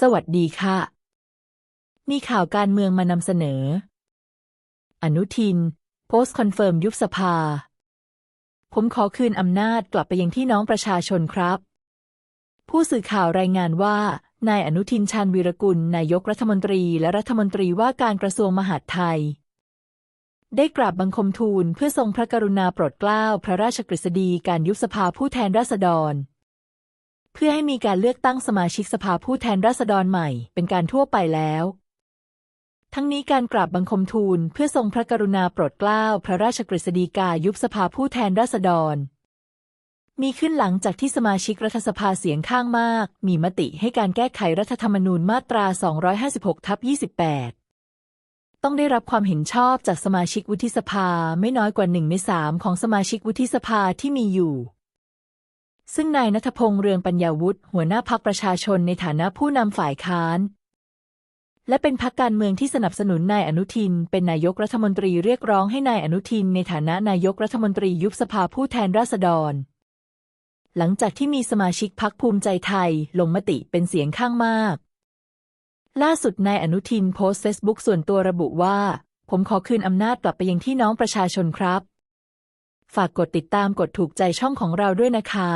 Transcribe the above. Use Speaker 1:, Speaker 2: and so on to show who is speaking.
Speaker 1: สวัสดีค่ะ มีข่าวการเมืองมานำเสนอ อนุทิน โพสต์คอนเฟิร์มยุบสภา ผมขอคืนอำนาจกลับไปยังที่น้องประชาชนครับ ผู้สื่อข่าวรายงานว่า นายอนุทินชาญวีรกุล นายกรัฐมนตรีและรัฐมนตรีว่าการกระทรวงมหาดไทย ได้กราบบังคมทูลเพื่อทรงพระกรุณาโปรดเกล้าพระราชกฤษฎีการยุบสภาผู้แทนราษฎร เพื่อให้มีการเลือกตั้งสมาชิกสภาผู้แทนราษฎรใหม่เป็นการทั่วไปแล้ว ทั้งนี้การกราบบังคมทูลเพื่อทรงพระกรุณาโปรดเกล้าพระราชกฤษฎีกายุบสภาผู้แทนราษฎร มีขึ้นหลังจากที่สมาชิกรัฐสภาเสียงข้างมาก มีมติให้การแก้ไขรัฐธรรมนูญมาตรา 256ทับ28ต้องได้รับความเห็นชอบจากสมาชิกวุฒิสภาไม่น้อยกว่าหนึ่งในสามของสมาชิกวุฒิสภาที่มีอยู่ ซึ่งนายนัทพงษ์เรืองปัญญาวุฒิหัวหน้าพักประชาชนในฐานะผู้นำฝ่ายค้าน และเป็นพักการเมืองที่สนับสนุนนายอนุทิน เป็นนายกรัฐมนตรีเรียกร้องให้นายอนุทิน ในฐานะนายกรัฐมนตรียุบสภาผู้แทนราษฎร หลังจากที่มีสมาชิกพักภูมิใจไทย ลงมติเป็นเสียงข้างมาก ล่าสุดนายอนุทินโพสต์เฟซบุ๊กส่วนตัวระบุว่า ผมขอคืนอำนาจกลับไปยังที่น้องประชาชนครับ ฝากกดติดตามกดถูกใจช่องของเราด้วยนะคะ